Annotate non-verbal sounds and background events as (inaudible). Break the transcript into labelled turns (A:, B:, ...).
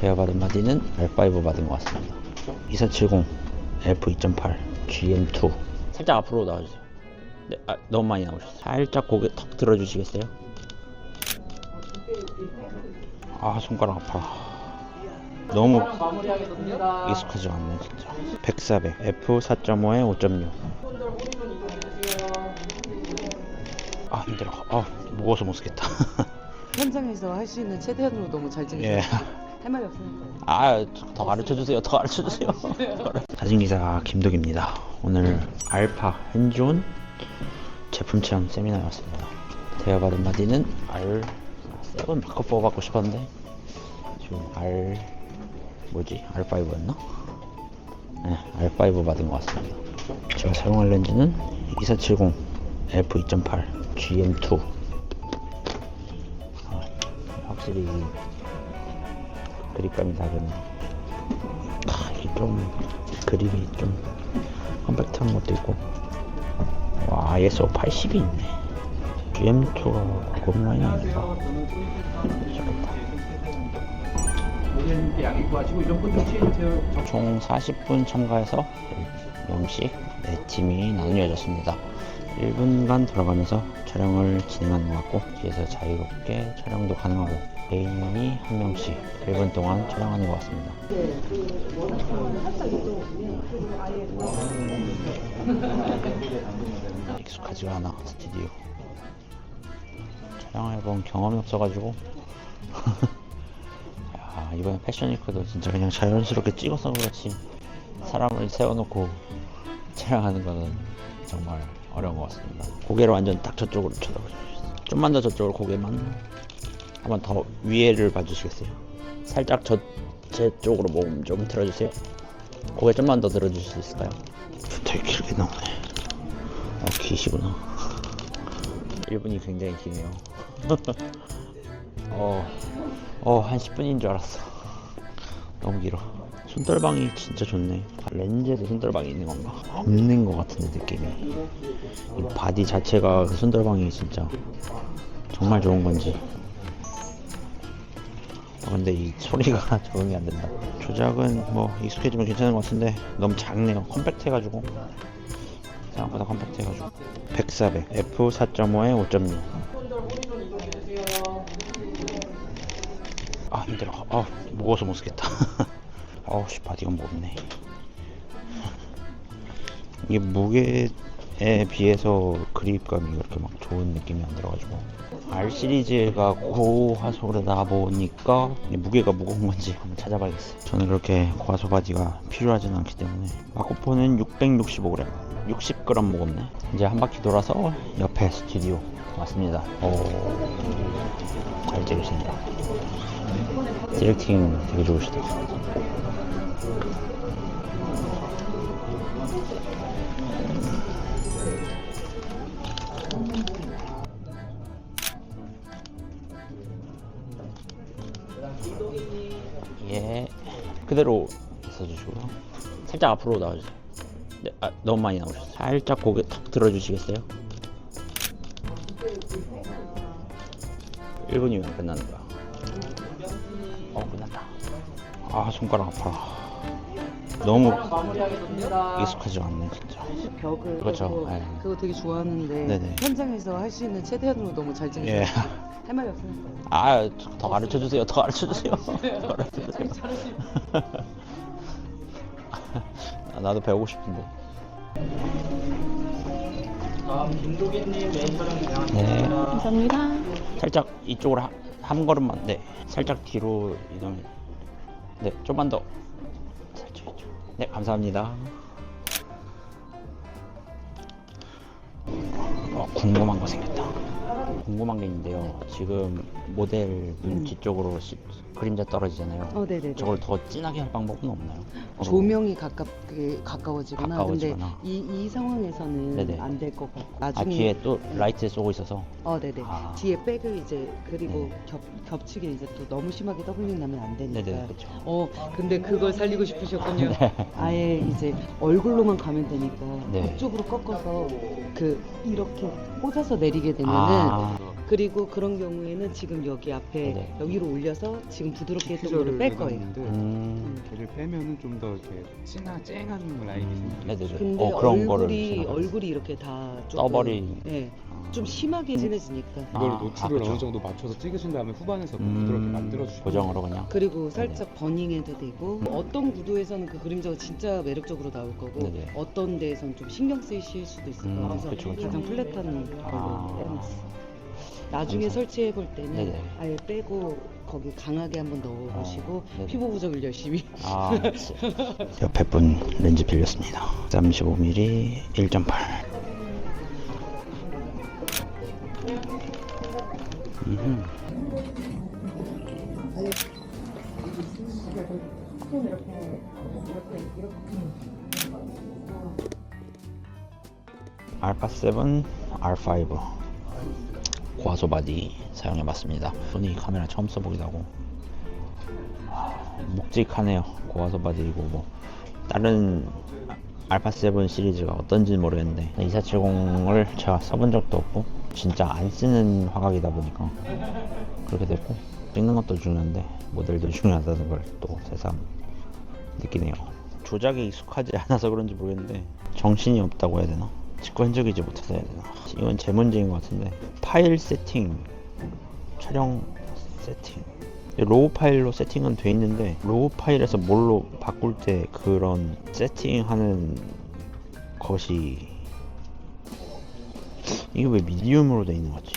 A: 대여받은 바디는 R5 받은 것 같습니다. 2470 F2.8 GM2 살짝 앞으로 나와주세요. 네, 아, 너무 많이 나오셨어요. 살짝 고개 턱 들어주시겠어요? 아 손가락 아파. 너무 익숙하지 않네 진짜. 100, 400 F4.5에 5.6아 힘들어. 아 무거워서 못 쓰겠다. (laughs)
B: 현장에서 할 수 있는 최대한으로 너무 잘 찍으셔서
A: 예.
B: 할 말이 없으니까.
A: 아 더 가르쳐 주세요 더 가르쳐 주세요. (laughs) 사진기사 김덕입니다. 오늘 알파 핸즈온 제품 체험 세미나에 왔습니다. 대여받은 바디는 R7 바꿔 뽑아받고 싶었는데 지금 R 뭐지 R5였나? 네 R5 받은 것 같습니다. 제가 사용할 렌즈는 2470 F2.8 GM2 아, 확실히 그립감이 다르네. 아, 이게 좀 그립이 좀 컴팩트한 것도 있고. 와, ISO 80이 있네. GM2가 겁나 많이. 좋겠다. 총 40분 참가해서 0씩 4팀이 나뉘어졌습니다. 1분간 들어가면서 촬영을 진행하는 것 같고 뒤에서 자유롭게 촬영도 가능하고 개인이 한 명씩 1분 동안 촬영하는 것 같습니다. 익숙하지가 않아 스튜디오. 촬영해본 경험이 없어가지고 (laughs) 야 이번에 패션위크도 진짜 그냥 자연스럽게 찍어서 그렇지 사람을 세워놓고 촬영하는 거는 정말 어려운 것 같습니다. 고개를 완전 딱 저쪽으로 쳐다보시죠. 좀만 더 저쪽으로 고개만 한번 더 위에를 봐주시겠어요? 살짝 저 제 쪽으로 몸좀 들어주세요. 고개 좀만 더 들어주실 수 있을까요? 되게 길게 나오네. 아 기시구나. 1분이 굉장히 기네요. (laughs) 어, 어, 한 10분인 줄 알았어. 너무 길어. 손떨방이 진짜 좋네. 렌즈에도 손떨방이 있는 건가? 없는 것 같은데 느낌이. 이 바디 자체가 그 손떨방이 진짜 정말 좋은 건지. 아, 근데 이 소리가 (laughs) 적응이 안 된다. 조작은 뭐 익숙해지면 괜찮은 것 같은데 너무 작네요. 컴팩트해가지고. 생각보다 컴팩트해가지고. 100, 400 F4.5에 5.6 아 힘들어. 아 무거워서 못 쓰겠다. (laughs) 아우 씨 바디가 무겁네. 이게 무게 에 비해서 그립감이 그렇게 막 좋은 느낌이 안 들어가지고. R 시리즈가 고화소르다 보니까 이 무게가 무거운 건지 한번 찾아봐야겠어요. 저는 그렇게 고화소 바디가 필요하진 않기 때문에. 마코포는 665g 60g 무겁네. 이제 한 바퀴 돌아서 옆에 스튜디오 왔습니다. 오잘 찍으신다. 디렉팅 되게 좋으시다. 예. 그대로 있어주시고요. 살짝 앞으로 나와주세요. 네, 아, 너무 많이 나오셨어요. 살짝 고개 턱 들어주시겠어요? 1분이면 끝나는 거야. 어 끝났다 아 손가락 아파 너무 익숙하지 않네 진짜.
B: 벽을
A: 그렇죠.
B: 그거,
A: 예.
B: 그거 되게 좋아하는데
A: 네네.
B: 현장에서 할 수 있는 최대한으로 너무 잘 찍으셔서
A: 예. (laughs)
B: 할 말이 없으니까
A: 아 더 가르쳐 주세요 더 가르쳐 주세요. 더 가르쳐 주세요. 아, 나도 배우고 싶은데.
C: 다음 김도기님 메인 촬영.
A: 네.
B: 감사합니다.
A: 살짝 이쪽으로 한, 한 걸음만 네. 살짝 뒤로 이동해. 네 좀만 더 네 감사합니다. 어, 궁금한 거 생겼다 궁금한 게 있는데요 지금 모델 눈 뒤쪽으로 시- 그림자 떨어지잖아요
B: 어 네네네
A: 저걸 더 진하게 할 방법은 없나요? 어,
B: 조명이 가깝게 가까워지거나,
A: 가까워지거나.
B: 근데 이, 이 상황에서는
A: 네네.
B: 안될 것 같고
A: 아
B: 나중에
A: 뒤에 또 라이트 쏘고 있어서
B: 어 네네
A: 아.
B: 뒤에 백을 이제 그리고
A: 네.
B: 겹, 겹치게 이제 또 너무 심하게 더블링 나면 안 되니까
A: 네네 그렇죠
B: 어 근데 그걸 살리고 싶으셨군요 (laughs)
A: 네.
B: 아예 이제 얼굴로만 가면 되니까
A: 네.
B: 그쪽으로 꺾어서 그 이렇게 꽂아서 내리게 되면은
A: 아
B: 그리고 그런 경우에는 지금 여기 앞에
A: 네.
B: 여기로 올려서 지금 부드럽게 했던 거를 뺄 거예요.
A: 음.
D: 걔를 빼면은 좀 더 이렇게 진한 쨍한 라인이 생겨요.
A: 네네네.
B: 근데
A: 어 그런 거를
B: 얼굴이
A: 생각했어요.
B: 얼굴이 이렇게 다 조금,
A: 떠버린.
B: 네,
D: 아.
B: 좀 심하게 진해지니까.
D: 이걸
A: 아,
D: 노출을
A: 아, 그쵸.
D: 어느 정도 맞춰서 찍으신 다음에 후반에서 더
A: 음,
D: 부드럽게 만들어 주시면
A: 고정으로 그냥.
B: 그리고 살짝 버닝해도 되고 어떤 구도에서는 그 그림자가 진짜 매력적으로 나올 거고
A: 네네.
B: 어떤 데에선 좀 신경 쓰이실 수도 있을
A: 음,
B: 거라서
A: 그쵸, 그쵸.
B: 가장 플랫한 걸로
A: 아.
B: 해놨어. 나중에. 설치해 볼 때는
A: 네네.
B: 아예 빼고 거기 강하게 한번 넣어보시고
A: 어, 네네.
B: 피부 부적을 열심히.
A: 아, (laughs) 옆에 분 렌즈 빌렸습니다. 35mm 1.8. 음흠. 알파 7, R5 고화소 바디 사용해 봤습니다. 소니 카메라 처음 써보기도 하고 묵직하네요. 고화소 바디이고 뭐 다른 알파 7 시리즈가 어떤지는 모르겠는데 2470을 제가 써본 적도 없고 진짜 안 쓰는 화각이다 보니까 그렇게 됐고 찍는 것도 중요한데 모델도 (laughs) 중요하다는 걸 또 새삼 느끼네요. 조작에 익숙하지 않아서 그런지 모르겠는데 정신이 없다고 해야 되나? 직관적이지 못해서 해야 되나? 이건 제 문제인 것 같은데 파일 세팅, 촬영 세팅 로우 파일로 세팅은 돼 있는데 로우 파일에서 뭘로 바꿀 때 그런 세팅하는 것이 이게 왜 미디움으로 돼 있는 거지?